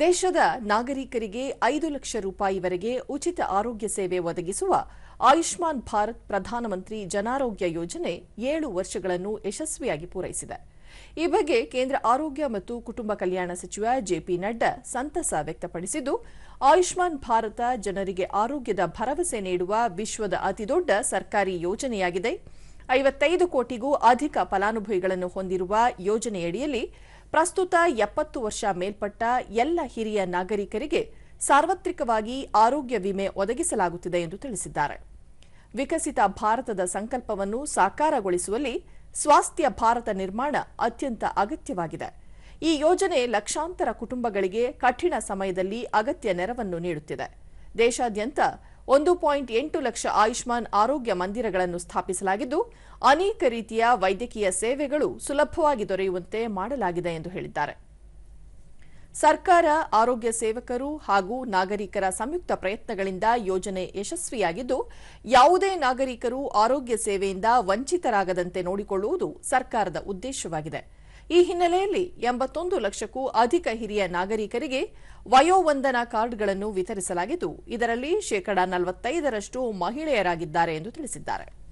ದೇಶದ ನಾಗರಿಕರಿಗೆ ಐದು ಲಕ್ಷ ರೂಪಾಯಿವರೆಗೆ ಉಚಿತ ಆರೋಗ್ಯ ಸೇವೆ ಒದಗಿಸುವ ಆಯುಷ್ಮಾನ್ ಭಾರತ್ ಪ್ರಧಾನಮಂತ್ರಿ ಜನಾರೋಗ್ಯ ಯೋಜನೆ ಏಳು ವರ್ಷಗಳನ್ನು ಯಶಸ್ವಿಯಾಗಿ ಪೂರೈಸಿದೆ. ಈ ಬಗ್ಗೆ ಕೇಂದ್ರ ಆರೋಗ್ಯ ಮತ್ತು ಕುಟುಂಬ ಕಲ್ಯಾಣ ಸಚಿವ ಜೆಪಿ ನಡ್ಡಾ ಸಂತಸ ವ್ಯಕ್ತಪಡಿಸಿದ್ದು, ಆಯುಷ್ಮಾನ್ ಭಾರತ ಜನರಿಗೆ ಆರೋಗ್ಯದ ಭರವಸೆ ನೀಡುವ ವಿಶ್ವದ ಅತಿದೊಡ್ಡ ಸರ್ಕಾರಿ ಯೋಜನೆಯಾಗಿದೆ. ಐವತ್ತೈದು ಕೋಟಿಗೂ ಅಧಿಕ ಫಲಾನುಭವಿಗಳನ್ನು ಹೊಂದಿರುವ ಯೋಜನೆಯಡಿಯಲ್ಲಿ ಪ್ರಸ್ತುತ ಎಪ್ಪತ್ತು ವರ್ಷ ಮೇಲ್ಪಟ್ಟ ಎಲ್ಲ ಹಿರಿಯ ನಾಗರಿಕರಿಗೆ ಸಾರ್ವತ್ರಿಕವಾಗಿ ಆರೋಗ್ಯ ವಿಮೆ ಒದಗಿಸಲಾಗುತ್ತಿದೆ ಎಂದು ತಿಳಿಸಿದ್ದಾರೆ. ವಿಕಸಿತ ಭಾರತದ ಸಂಕಲ್ಪವನ್ನು ಸಾಕಾರಗೊಳಿಸುವಲ್ಲಿ ಸ್ವಾಸ್ಥ್ಯ ಭಾರತ ನಿರ್ಮಾಣ ಅತ್ಯಂತ ಅಗತ್ಯವಾಗಿದೆ. ಈ ಯೋಜನೆ ಲಕ್ಷಾಂತರ ಕುಟುಂಬಗಳಿಗೆ ಕಠಿಣ ಸಮಯದಲ್ಲಿ ಅಗತ್ಯ ನೆರವನ್ನು ನೀಡುತ್ತಿದೆ. ದೇಶಾದ್ಯಂತ ಒಂದು ಪಾಯಿಂಟ್ ಎಂಟು ಲಕ್ಷ ಆಯುಷ್ಮಾನ್ ಆರೋಗ್ಯ ಮಂದಿರಗಳನ್ನು ಸ್ಥಾಪಿಸಲಾಗಿದ್ದು, ಅನೇಕ ರೀತಿಯ ವೈದ್ಯಕೀಯ ಸೇವೆಗಳು ಸುಲಭವಾಗಿ ದೊರೆಯುವಂತೆ ಮಾಡಲಾಗಿದೆ ಎಂದು ಹೇಳಿದ್ದಾರೆ. ಸರ್ಕಾರ, ಆರೋಗ್ಯ ಸೇವಕರು ಹಾಗೂ ನಾಗರಿಕರ ಸಂಯುಕ್ತ ಪ್ರಯತ್ನಗಳಿಂದ ಯೋಜನೆ ಯಶಸ್ವಿಯಾಗಿದ್ದು, ಯಾವುದೇ ನಾಗರಿಕರು ಆರೋಗ್ಯ ಸೇವೆಯಿಂದ ವಂಚಿತರಾಗದಂತೆ ನೋಡಿಕೊಳ್ಳುವುದು ಸರ್ಕಾರದ ಉದ್ದೇಶವಾಗಿದೆ. ಈ ಹಿನ್ನೆಲೆಯಲ್ಲಿ ಎಂಬತ್ತೊಂದು ಲಕ್ಷಕ್ಕೂ ಅಧಿಕ ಹಿರಿಯ ನಾಗರಿಕರಿಗೆ ವಯೋವಂದನಾ ಕಾರ್ಡ್ಗಳನ್ನು ವಿತರಿಸಲಾಗಿದ್ದು, ಇದರಲ್ಲಿ ಶೇಕಡಾ ನಲವತ್ತೈದರಷ್ಟು ಮಹಿಳೆಯರಾಗಿದ್ದಾರೆ ಎಂದು ತಿಳಿಸಿದ್ದಾರೆ.